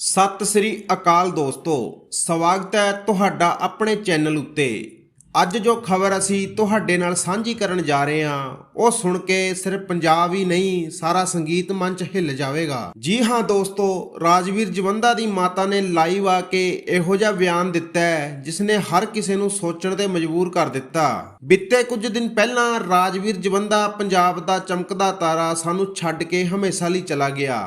ਸਤਿ ਸ੍ਰੀ ਅਕਾਲ ਦੋਸਤੋ, ਸਵਾਗਤ ਹੈ ਤੁਹਾਡਾ ਆਪਣੇ ਚੈਨਲ ਉੱਤੇ। ਅੱਜ ਜੋ ਖਬਰ ਅਸੀਂ ਤੁਹਾਡੇ ਨਾਲ ਸਾਂਝੀ ਕਰਨ ਜਾ ਰਹੇ ਹਾਂ, ਉਹ ਸੁਣ ਕੇ ਸਿਰਫ ਪੰਜਾਬ ਹੀ ਨਹੀਂ, ਸਾਰਾ ਸੰਗੀਤ ਮੰਚ ਹਿੱਲ ਜਾਵੇਗਾ। ਜੀ ਹਾਂ ਦੋਸਤੋ, ਰਾਜਵੀਰ ਜਵੰਦਾ ਦੀ ਮਾਤਾ ਨੇ ਲਾਈਵ ਆ ਕੇ ਇਹੋ ਜਿਹਾ ਬਿਆਨ ਦਿੱਤਾ ਹੈ ਜਿਸ ਨੇ ਹਰ ਕਿਸੇ ਨੂੰ ਸੋਚਣ ਤੇ ਮਜਬੂਰ ਕਰ ਦਿੱਤਾ। ਬੀਤੇ ਕੁਝ ਦਿਨ ਪਹਿਲਾਂ ਰਾਜਵੀਰ ਜਵੰਦਾ ਪੰਜਾਬ ਦਾ ਚਮਕਦਾ ਤਾਰਾ ਸਾਨੂੰ ਛੱਡ ਕੇ ਹਮੇਸ਼ਾ ਲਈ ਚਲਾ ਗਿਆ।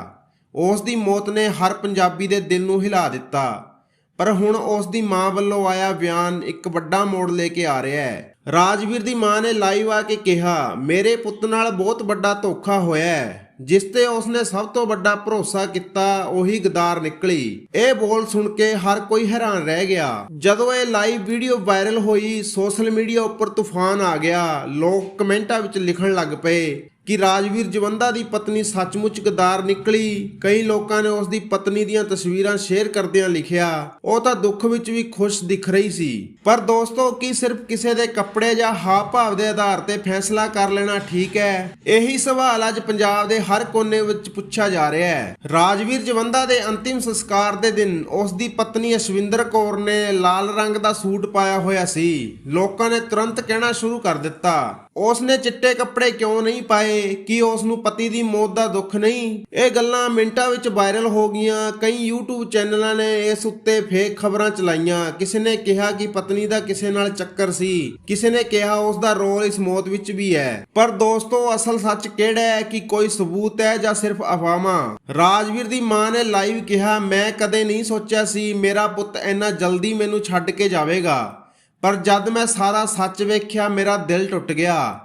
ਉਸ ਦੀ ਮੌਤ ਨੇ ਹਰ ਪੰਜਾਬੀ ਦੇ ਦਿਲ ਨੂੰ ਹਿਲਾ ਦਿੱਤਾ। ਪਰ ਹੁਣ ਉਸ ਦੀ ਮਾਂ ਵੱਲੋਂ ਆਇਆ ਬਿਆਨ ਇੱਕ ਵੱਡਾ ਮੋੜ ਲੈ ਕੇ ਆ ਰਿਹਾ ਹੈ। ਰਾਜਵੀਰ ਦੀ ਮਾਂ ਨੇ ਲਾਈਵ ਆ ਕੇ ਕਿਹਾ, ਮੇਰੇ ਪੁੱਤ ਨਾਲ ਬਹੁਤ ਵੱਡਾ ਧੋਖਾ ਹੋਇਆ ਹੈ। ਜਿਸ ਤੇ ਉਸਨੇ ਸਭ ਤੋਂ ਵੱਡਾ ਭਰੋਸਾ ਕੀਤਾ, ਉਹੀ ਗਦਾਰ ਨਿਕਲੀ। ਇਹ ਬੋਲ ਸੁਣ ਕੇ ਹਰ ਕੋਈ ਹੈਰਾਨ ਰਹਿ ਗਿਆ। ਜਦੋਂ ਇਹ ਲਾਈਵ ਵੀਡੀਓ ਵਾਇਰਲ ਹੋਈ, ਸੋਸ਼ਲ ਮੀਡੀਆ ਉੱਪਰ ਤੂਫਾਨ ਆ ਗਿਆ। ਲੋਕ ਕਮੈਂਟਾਂ ਵਿੱਚ ਲਿਖਣ ਲੱਗ ਪਏ ਕਿ ਰਾਜਵੀਰ ਜਵੰਦਾ ਦੀ ਪਤਨੀ ਸੱਚਮੁੱਚ ਗਦਾਰ ਨਿਕਲੀ। ਕਈ ਲੋਕਾਂ ਨੇ ਉਸ ਦੀ ਪਤਨੀ ਦੀਆਂ ਤਸਵੀਰਾਂ ਸ਼ੇਅਰ ਕਰਦਿਆਂ ਲਿਖਿਆ, ਉਹ ਤਾਂ ਦੁੱਖ ਵਿੱਚ ਵੀ ਖੁਸ਼ ਦਿਖ ਰਹੀ ਸੀ। ਪਰ ਦੋਸਤੋ, ਕੀ ਸਿਰਫ ਕਿਸੇ ਦੇ ਕੱਪੜੇ ਜਾਂ ਹਾਵ ਭਾਵ ਦੇ ਆਧਾਰ ਤੇ ਫੈਸਲਾ ਕਰ ਲੈਣਾ ਠੀਕ ਹੈ? ਇਹੀ ਸਵਾਲ ਅੱਜ ਪੰਜਾਬ ਦੇ ਹਰ ਕੋਨੇ ਵਿੱਚ ਪੁੱਛਿਆ ਜਾ ਰਿਹਾ ਹੈ। ਰਾਜਵੀਰ ਜਵੰਦਾ ਦੇ ਅੰਤਿਮ ਸੰਸਕਾਰ ਦੇ ਦਿਨ ਉਸ ਦੀ ਪਤਨੀ ਅਸ਼ਵਿੰਦਰ ਕੌਰ ਨੇ ਲਾਲ ਰੰਗ ਦਾ ਸੂਟ ਪਾਇਆ ਹੋਇਆ ਸੀ। ਲੋਕਾਂ ਨੇ ਤੁਰੰਤ ਕਹਿਣਾ ਸ਼ੁਰੂ ਕਰ ਦਿੱਤਾ। ਉਸ ਨੇ ਚਿੱਟੇ ਕੱਪੜੇ ਕਿਉਂ ਨਹੀਂ ਪਾਏ? ਕੀ ਉਸ ਨੂੰ ਪਤੀ ਦੀ ਮੌਤ ਦਾ ਦੁੱਖ ਨਹੀਂ? ਇਹ ਗੱਲਾਂ ਮਿੰਟਾਂ ਵਿੱਚ ਵਾਇਰਲ ਹੋ ਗਈਆਂ। ਕਈ YouTube ਚੈਨਲਾਂ ਨੇ ਇਸ ਉੱਤੇ ਫੇਕ ਖਬਰਾਂ ਚਲਾਈਆਂ। ਕਿਸੇ ਨੇ ਕਿਹਾ ਕਿ ਪਤਨੀ ਦਾ ਕਿਸੇ ਨਾਲ ਚੱਕਰ ਸੀ। ਕਿਸੇ ਨੇ ਕਿਹਾ ਉਸ ਦਾ ਰੋਲ ਇਸ ਮੌਤ ਵਿੱਚ ਵੀ ਹੈ। ਪਰ ਦੋਸਤੋ, ਅਸਲ ਸੱਚ ਕਿਹੜਾ ਹੈ ਕਿ ਕੋਈ ਸਬੂਤ ਹੈ ਜਾਂ ਸਿਰਫ ਅਫਵਾਹਾਂ? ਰਾਜਵੀਰ ਦੀ ਮਾਂ ਨੇ ਲਾਈਵ ਕਿਹਾ, ਮੈਂ ਕਦੇ ਨਹੀਂ ਸੋਚਿਆ ਸੀ ਮੇਰਾ ਪੁੱਤ ਇੰਨਾ ਜਲਦੀ ਮੈਨੂੰ ਛੱਡ ਕੇ ਜਾਵੇਗਾ। ਪਰ ਜਦ ਮੈਂ ਸਾਰਾ ਸੱਚ ਵੇਖਿਆ, ਮੇਰਾ ਦਿਲ ਟੁੱਟ ਗਿਆ।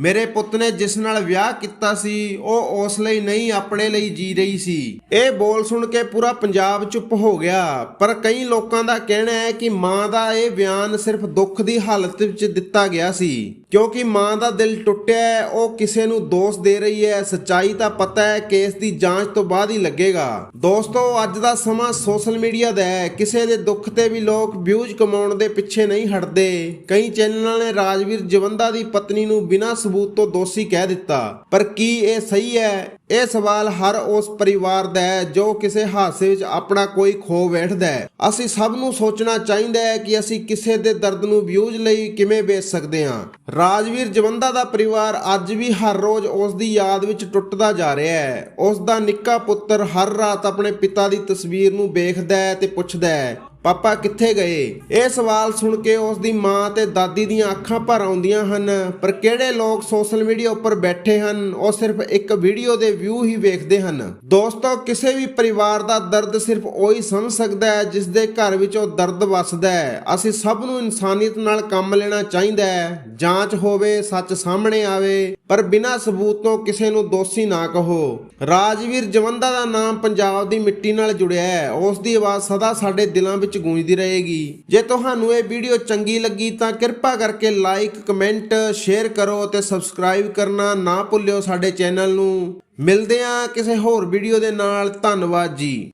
ਮੇਰੇ ਪੁੱਤ ਨੇ ਜਿਸ ਨਾਲ ਵਿਆਹ ਕੀਤਾ ਸੀ, ਉਹ ਉਸ ਲਈ ਨਹੀਂ, ਆਪਣੇ ਲਈ ਜੀ ਰਹੀ ਸੀ। ਇਹ ਬੋਲ ਸੁਣ ਕੇ ਪੂਰਾ ਪੰਜਾਬ ਚੁੱਪ ਹੋ ਗਿਆ। ਪਰ ਕਈ ਲੋਕਾਂ ਦਾ ਕਹਿਣਾ ਹੈ ਕਿ ਮਾਂ ਦਾ ਇਹ ਬਿਆਨ ਸਿਰਫ ਦੁੱਖ ਦੀ ਹਾਲਤ ਵਿੱਚ ਦਿੱਤਾ ਗਿਆ ਸੀ। ਕਿਉਂਕਿ ਮਾਂ ਦਾ ਦਿਲ ਟੁੱਟਿਆ ਹੈ, ਉਹ ਕਿਸੇ ਨੂੰ ਦੋਸ਼ ਦੇ ਰਹੀ ਹੈ। ਸੱਚਾਈ ਤਾਂ ਪਤਾ ਹੈ, ਕੇਸ ਦੀ ਜਾਂਚ ਤੋਂ ਬਾਅਦ ਹੀ ਲੱਗੇਗਾ। ਦੋਸਤੋ, ਅੱਜ ਦਾ ਸਮਾਂ ਸੋਸ਼ਲ ਮੀਡੀਆ ਦਾ ਹੈ। ਕਿਸੇ ਦੇ ਦੁੱਖ ਤੇ ਵੀ ਲੋਕ ਵਿਊਜ਼ ਕਮਾਉਣ ਦੇ ਪਿੱਛੇ ਨਹੀਂ ਹਟਦੇ। ਕਈ ਚੈਨਲਾਂ ਨੇ ਰਾਜਵੀਰ ਜਵੰਦਾ ਦੀ ਪਤਨੀ ਨੂੰ ਬਿਨਾਂ ਸਬੂਤ ਤੋਂ ਦੋਸ਼ੀ ਕਹਿ ਦਿੱਤਾ। ਪਰ ਕੀ ਇਹ ਸਹੀ ਹੈ? ਇਹ ਸਵਾਲ ਹਰ ਉਸ ਪਰਿਵਾਰ ਦਾ ਹੈ ਜੋ ਕਿਸੇ ਹਾਦਸੇ ਵਿੱਚ ਆਪਣਾ ਕੋਈ ਖੋ ਬੈਠਦਾ ਹੈ। ਅਸੀਂ ਸਭ ਨੂੰ ਸੋਚਣਾ ਚਾਹੀਦਾ ਹੈ ਕਿ ਅਸੀਂ ਕਿਸੇ ਦੇ ਦਰਦ ਨੂੰ ਵਿਊਜ਼ ਲਈ ਕਿਵੇਂ ਵੇਚ ਸਕਦੇ ਹਾਂ। ਰਾਜਵੀਰ ਜਵੰਦਾ ਦਾ ਪਰਿਵਾਰ ਅੱਜ ਵੀ ਹਰ ਰੋਜ਼ ਉਸ ਦੀ ਯਾਦ ਵਿੱਚ ਟੁੱਟਦਾ ਜਾ ਰਿਹਾ ਹੈ। ਉਸ ਦਾ ਨਿੱਕਾ ਪੁੱਤਰ ਹਰ ਰਾਤ ਆਪਣੇ ਪਿਤਾ ਦੀ ਤਸਵੀਰ ਨੂੰ ਵੇਖਦਾ ਹੈ ਤੇ ਪੁੱਛਦਾ ਹੈ ਪਾਪਾ ਕਿੱਥੇ ਗਏ? ਇਹ ਸਵਾਲ ਸੁਣ ਕੇ ਉਸ ਦੀ ਮਾਂ ਤੇ ਦਾਦੀ ਦੀਆਂ ਅੱਖਾਂ ਭਰ ਆਉਂਦੀਆਂ ਹਨ। ਪਰ ਕਿਹੜੇ ਲੋਕ ਸੋਸ਼ਲ ਮੀਡੀਆ ਉੱਪਰ ਬੈਠੇ ਹਨ, ਉਹ ਸਿਰਫ ਇੱਕ ਵੀਡੀਓ ਦੇ ਵਿਊ ਹੀ ਵੇਖਦੇ ਹਨ। ਦੋਸਤੋ, ਕਿਸੇ ਵੀ ਪਰਿਵਾਰ ਦਾ ਦਰਦ ਸਿਰਫ ਉਹੀ ਸਮਝ ਸਕਦਾ ਹੈ ਜਿਸ ਦੇ ਘਰ ਵਿੱਚ ਉਹ ਦਰਦ ਵੱਸਦਾ ਹੈ। ਅਸੀਂ ਸਭ ਨੂੰ ਇਨਸਾਨੀਅਤ ਨਾਲ ਕੰਮ ਲੈਣਾ ਚਾਹੀਦਾ ਹੈ। ਜਾਂਚ ਹੋਵੇ, ਸੱਚ ਸਾਹਮਣੇ ਆਵੇ, ਪਰ ਬਿਨਾਂ ਸਬੂਤ ਤੋਂ ਕਿਸੇ ਨੂੰ ਦੋਸ਼ੀ ਨਾ ਕਹੋ। ਰਾਜਵੀਰ ਜਵੰਦਾ ਦਾ ਨਾਮ ਪੰਜਾਬ ਦੀ ਮਿੱਟੀ ਨਾਲ ਜੁੜਿਆ ਹੈ। ਉਸ ਦੀ ਆਵਾਜ਼ ਸਦਾ ਸਾਡੇ ਦਿਲਾਂ ਵਿੱਚ ਗੂੰਜਦੀ ਰਹੇਗੀ। ਜੇ ਤੁਹਾਨੂੰ ਇਹ ਵੀਡੀਓ ਚੰਗੀ ਲੱਗੀ ਤਾਂ ਕਿਰਪਾ ਕਰਕੇ ਲਾਈਕ ਕਮੈਂਟ ਸ਼ੇਅਰ ਕਰੋ ਅਤੇ ਸਬਸਕ੍ਰਾਈਬ ਕਰਨਾ ਨਾ ਭੁੱਲਿਓ ਸਾਡੇ ਚੈਨਲ ਨੂੰ। ਮਿਲਦੇ ਹਾਂ ਕਿਸੇ ਹੋਰ ਵੀਡੀਓ ਦੇ ਨਾਲ। ਧੰਨਵਾਦ ਜੀ।